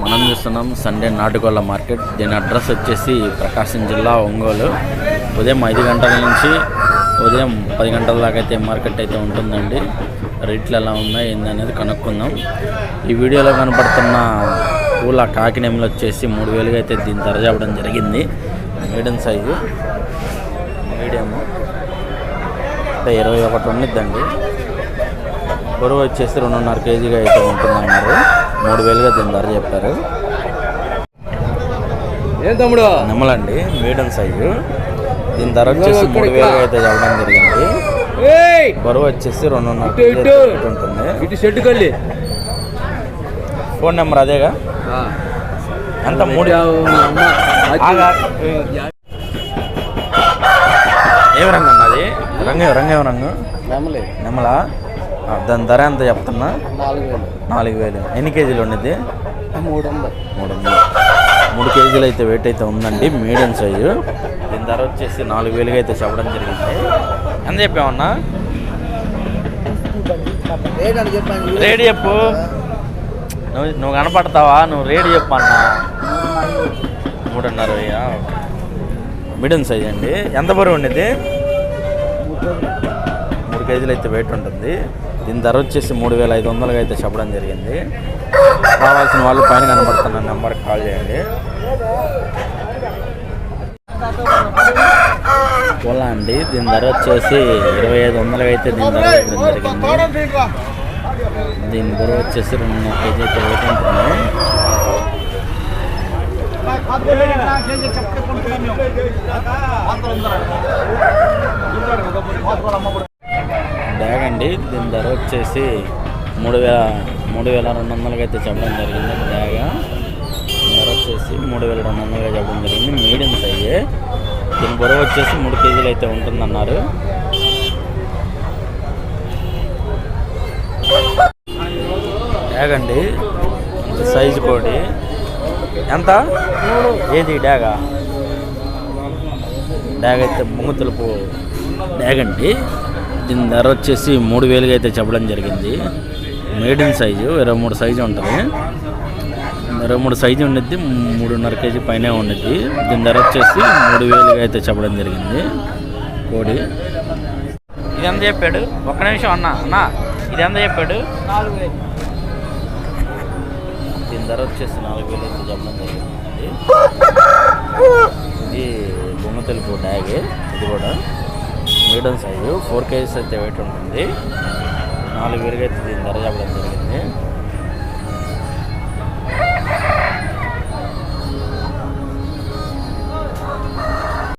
మనం చూస్తున్నాం సండే నాటుకోళ్ళ మార్కెట్. దీని అడ్రస్ వచ్చేసి ప్రకాశం జిల్లా ఒంగోలు. ఉదయం ఐదు గంటల నుంచి ఉదయం పది గంటల దాకా అయితే మార్కెట్ అయితే ఉంటుందండి. రేట్లు ఎలా ఉన్నాయి ఏందనేది కనుక్కుందాం. ఈ వీడియోలో కనపడుతున్న పూల కాకినేములు వచ్చేసి మూడు వేలుగా అయితే దీని ధర చెప్పడం జరిగింది. Medium size. మీడియము. అంటే ఇరవై ఒకటి ఉండిద్దండి. బరువు వచ్చేసి రెండున్నర కేజీగా అయితే ఉంటుందన్నారు. మూడు వేలుగా దీని ధర చెప్పారు. ఏం తమ్ముడు? నిమ్మలండి మీడియం సైజు. దీని ధర వచ్చేసి మూడు వేలుగా అయితే చెప్పడం జరిగింది. బరువు వచ్చేసి రెండున్నర. అయితే ఉంటుంది. ఇటు షెడ్ కల్లి. ఫోన్ నెంబర్ అదేగా? ఎంత మూడు ఆగా. ఏం రంగు అన్నది రంగు రంగు ఏం రంగు? నెమలి. నిమ్మలా ఆ, దాని ధర ఎంత చెప్తున్నా? నాలుగు వేలు. ఎన్ని కేజీలు ఉండిద్ది మూడు వందలు మూడు కేజీలు అయితే వెయిట్ అయితే ఉందండి మీడియం సైజు దీని ధర వచ్చేసి నాలుగు వేలుగా అయితే చెప్పడం జరిగింది. ఎంత చెప్పామన్నా రేటు చెప్పు. నువ్వు నువ్వు కనపడతావా? నువ్వు రేటు చెప్పు అన్న. మూడున్నర. మీడియం సైజ్ అండి. ఎంత బరువు ఉండేది కేజీలు అయితే వెయిట్ ఉంటుంది. దీని ధర వచ్చేసి మూడు వేల ఐదు వందలుగా అయితే చెప్పడం జరిగింది. కావాల్సిన వాళ్ళు పైన కనబడుతున్న నెంబర్కి కాల్ చేయండి. పొలా అండి. దీని ధర వచ్చేసి ఇరవై ఐదు వందలుగా అయితే దీని ధర జరిగింది. దీని ధర వచ్చేసి రెండు కేజీ అయితే వెయిట్ ఉంటుంది. బ్యాగ్ అండి దీని ధర వచ్చేసి మూడు వేల మూడు వేల రెండు వందలకి అయితే చెప్పడం జరిగింది. బ్యాగ్ దీని ధర వచ్చేసి మూడు వేల రెండు వందలుగా చెప్పడం జరిగింది. మీడియం సైజే. దీని బరువు వచ్చేసి మూడు కేజీలు అయితే ఉంటుందన్నారు. డ్యాగ్ అండి సైజు కోడి. ఎంత? ఏది డ్యాగా డ్యాగ్ అయితే ముంగుతులుపు డ్యాగ్ అండి దీని ధర వచ్చేసి మూడు వేలుగా అయితే చెప్పడం జరిగింది. మీడియం సైజు ఇరవై మూడు సైజు ఉంటుంది. ఇరవై మూడు సైజు ఉండిద్ది మూడున్నర కేజీ పైనే ఉండిద్ది. దీని ధర వచ్చేసి మూడు వేలుగా అయితే చెప్పడం జరిగింది. కోడి. ఇది ఎంత చెప్పాడు? ఒక్క నిమిషం అన్న అన్న. ఇది ఎంత చెప్పాడు? నాలుగు వేలు. దీని ధర వచ్చేసి నాలుగు వేలు అయితే చెప్పడం జరిగింది. ఇది బొమ్మ తెలుపు డ్యాగ్ ఇది కూడా. మీడియం సైజు ఫోర్ కేజీస్ అయితే వెయిట్ ఉంటుంది. నాలుగు విరిగైతే అయితే దీని ధర చెప్పడం జరిగింది.